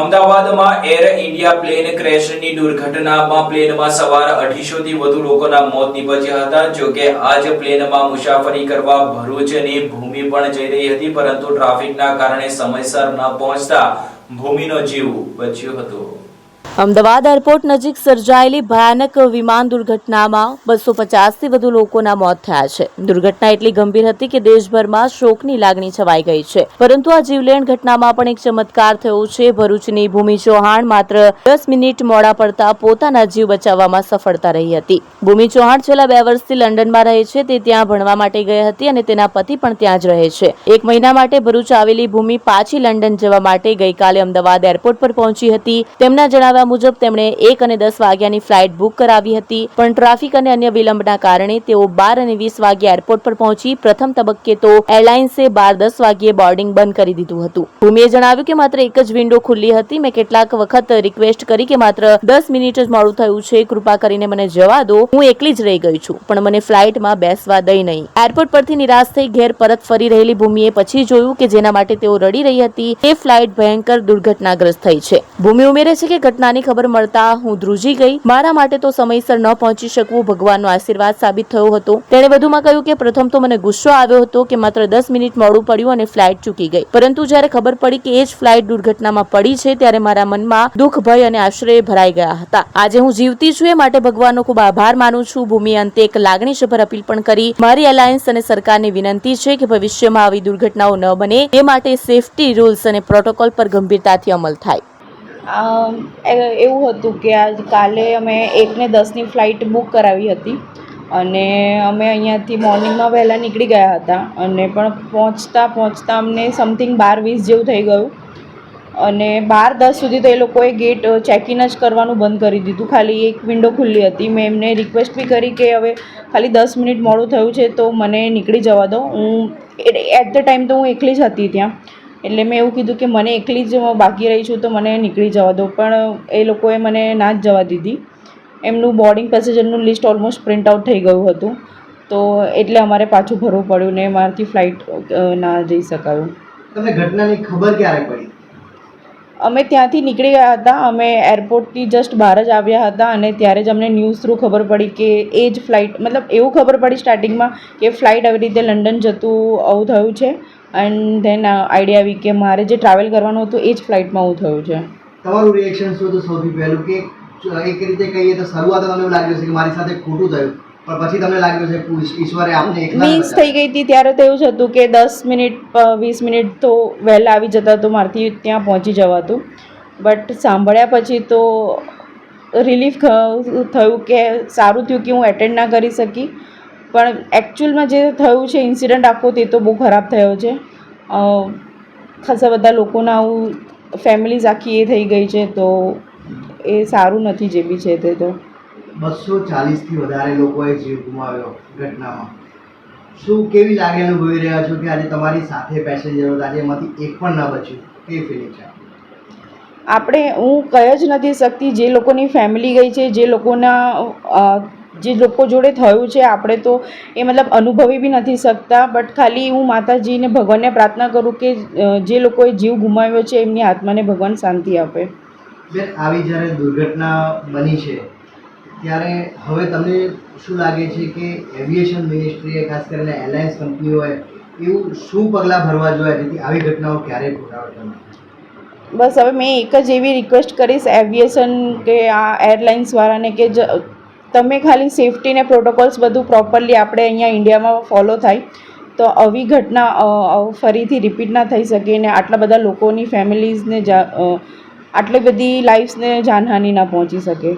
અમદાવાદમાં air India plane ક્રેશની દુર્ઘટનામાં પ્લેનમાં સવાર અઢીસોથી વધુ લોકોના મોત નીપજ્યા હતા. જોકે આ જ પ્લેનમાં મુસાફરી કરવા ભરૂચની ભૂમિ પણ જઈ રહી હતી, પરંતુ ટ્રાફિકના કારણે સમયસર ન પહોંચતા ભૂમિનો જીવ બચ્યો હતો. અમદાવાદ એરપોર્ટ નજીક સર્જાયેલી ભયાનક વિમાન દુર્ઘટનામાં બસો પચાસથી વધુ લોકોના મોત થયા છે. દુર્ઘટના એટલી ગંભીર હતી કે દેશભરમાં શોકની લાગણી છવાઈ ગઈ છે. પરંતુ આ જીવલેણ ઘટનામાં પણ એક ચમત્કાર થયો છે. ભરૂચની ભૂમિ ચૌહાણ માત્ર દસ મિનિટ મોડા પડતા પોતાના જીવ બચાવવામાં સફળતા રહી હતી. ભૂમિ ચૌહાણ છેલ્લા બે વર્ષથી લંડનમાં રહે છે. તે ત્યાં ભણવા માટે ગઈ હતી અને તેના પતિ પણ ત્યાં જ રહે છે. એક મહિના માટે ભરૂચ આવેલી ભૂમિ પાછી લંડન જવા માટે ગઈકાલે અમદાવાદ એરપોર્ટ પર પહોંચી હતી. તેમના જણાવ્યા મુજબ, તેમણે એક અને દસ વાગ્યાની ફ્લાઇટ બુક કરાવી હતી. પણ ટ્રાફિક અને અન્ય વિલંબના કારણે તેઓ બાર અને વીસ વાગ્યે એરપોર્ટ પર પહોંચી પ્રથમ તબક્કે તો એરલાઇન્સે બાર દસ વાગ્યે બોર્ડિંગ બંધ કરી દીધું હતું. ભૂમિએ જણાવ્યું કે માત્ર એક જ વિન્ડો ખુલ્લી હતી. મેં કેટલાક વખત રિક્વેસ્ટ કરી કે માત્ર દસ મિનિટ જ મોડું થયું છે. કૃપા કરીને મને જવા દો. હું એકલી જ રહી ગઈ છું. પણ મને ફ્લાઇટમાં બેસવા દઈ નહીં. એરપોર્ટ પરથી નિરાશ થઈ ઘેર પરત ફરી રહેલી ભૂમિએ પછી જોયું કે જેના માટે તેઓ રડી રહી હતી, તે ફ્લાઇટ ભયંકર દુર્ઘટનાગ્રસ્ત થઈ છે. ભૂમિ ઉમેરે છે કે ઘટનાની ખબર મળતા હું ધ્રુજી ગઈ. મારા માટે તો સમયસર ન પહોંચી શકવું ભગવાનનો આશીર્વાદ સાબિત થયો હતો. તેણે વધુમાં કહ્યું કે પ્રથમ તો મને ગુસ્સો આવ્યો હતો કે માત્ર દસ મિનિટ મોડું પડ્યું અને ફ્લાઇટ ચૂકી ગઈ. પરંતુ જ્યારે ખબર પડી કે એ જ ફ્લાઇટ દુર્ઘટનામાં પડી છે, ત્યારે મારા મનમાં દુઃખ, ભય અને આશ્રય ભરાઈ ગયા હતા. આજે હું જીવતી છું એ માટે ભગવાનનો ખૂબ આભાર માનું છું. ભૂમિ અંતે એક લાગણીસભર અપીલ પણ કરી. મારી એલાયન્સ અને સરકારની વિનંતી છે કે ભવિષ્યમાં આવી દુર્ઘટનાઓ ન બને. એ માટે સેફટી રૂલ્સ અને પ્રોટોકોલ પર ગંભીરતાથી અમલ થાય. એવું હતું કે આજ કાલે અમે એકને દસની ફ્લાઇટ બુક કરાવી હતી અને અમે અહીંયાથી મોર્નિંગમાં વહેલા નીકળી ગયા હતા અને પણ પહોંચતા પહોંચતા અમને સમથિંગ બાર વીસ જેવું થઈ ગયું. અને બાર દસ સુધી તો એ લોકોએ ગેટ ચેક ઇન જ કરવાનું બંધ કરી દીધું. ખાલી એક વિન્ડો ખુલ્લી હતી. મેં એમને રિક્વેસ્ટ બી કરી કે હવે ખાલી દસ મિનિટ મોડું થયું છે તો મને નીકળી જવા દો. હું એટ ધ ટાઈમ તો હું એકલી જ હતી ત્યાં. એટલે મેં એવું કીધું કે મને એકલી જ બાકી રહી છું તો મને નીકળી જવા દો. પણ એ લોકોએ મને ના જ જવા દીધી. એમનું બોર્ડિંગ પેસેન્જરનું લિસ્ટ ઓલમોસ્ટ પ્રિન્ટ આઉટ થઈ ગયું હતું. તો એટલે અમારે પાછું ભરવું પડ્યું ને મારાથી ફ્લાઇટ ના જઈ શકાયું. તમને ઘટનાની ખબર ક્યારે પડી? અમે ત્યાંથી નીકળી ગયા હતા. અમે એરપોર્ટથી જસ્ટ બહાર જ આવ્યા હતા અને ત્યારે જ અમને ન્યૂઝ થ્રુ ખબર પડી કે એ જ ફ્લાઇટ મતલબ એવું ખબર પડી સ્ટાર્ટિંગમાં કે ફ્લાઇટ આવી રીતે લંડન જતું, આવું થયું છે. એન્ડ ધેન આઈડિયા આવી કે મારે જે ટ્રાવેલ કરવાનું હતું એ જ ફ્લાઇટમાં આવું થયું છે. તમારું રિએક્શન શું હતું સૌથી પહેલું? કે એક રીતે કહીએ તો શરૂઆત તમને એવું લાગ્યું છે કે મારી સાથે ખોટું થયું. પણ પછી તમને લાગ્યું છે ઈશ્વરે આપને મીન્સ થઈ ગઈ હતી ત્યારે તો એવું જ હતું કે દસ મિનિટ વીસ મિનિટ તો વહેલા આવી જતા તો મારથી ત્યાં પહોંચી જવાતું. બટ સાંભળ્યા પછી તો રિલીફ થયું કે સારું થયું કે હું એટેન્ડ ના કરી શકી. પણ એકચ્યુઅલમાં જે થયું છે ઇન્સિડન્ટ આખો તે તો બહુ ખરાબ થયો છે. ખાસા બધા લોકોના આવું ફેમિલીઝ આખી એ થઈ ગઈ છે તો એ સારું નથી જે બી છે તે તો. બસો ચાલીસથી વધારે લોકોએ જીવ ગુમાવ્યો ઘટનામાં. શું કેવી લાગણી અનુભવી રહ્યા છો કે આજે તમારી સાથે પેસેન્જરો આજે એમાંથી એક પણ ના બચ્યું. કેવી ફિલિંગ છે? આપણે હું કહી જ નથી શકતી. જે લોકોની ફેમિલી ગઈ છે જે લોકોના જે લોકો જોડે થયું છે આપણે તો એ મતલબ અનુભવી બી નથી શકતા. બટ ખાલી હું માતાજીને ભગવાનને પ્રાર્થના કરું કે જે લોકોએ જીવ ગુમાવ્યો છે એમની આત્માને ભગવાન શાંતિ આપે. આવી જ્યારે દુર્ઘટના બની છે ત્યારે હવે તમને શું લાગે છે કે એવિએશન મિનિસ્ટ્રીએ ખાસ કરીને એરલાઇન્સ કંપનીઓએ એવું શું પગલાં ભરવા જોઈએ જેથી આવી ઘટનાઓ ક્યારેય પુનરાવર્તન બસ હવે મેં એક જ એવી રિક્વેસ્ટ કરીશ એવિએશન કે આ એરલાઇન્સવાળાને કે જ, તમે ખાલી સેફટીને પ્રોટોકોલ્સ બધું પ્રોપરલી આપણે અહીંયા ઇન્ડિયામાં ફોલો થાય, તો આવી ઘટના ફરીથી રિપીટ ના થઈ શકે ને આટલા બધા લોકોની ફેમિલીઝને આટલી બધી લાઈફ્સને જાનહાનિ ના પહોંચી શકે.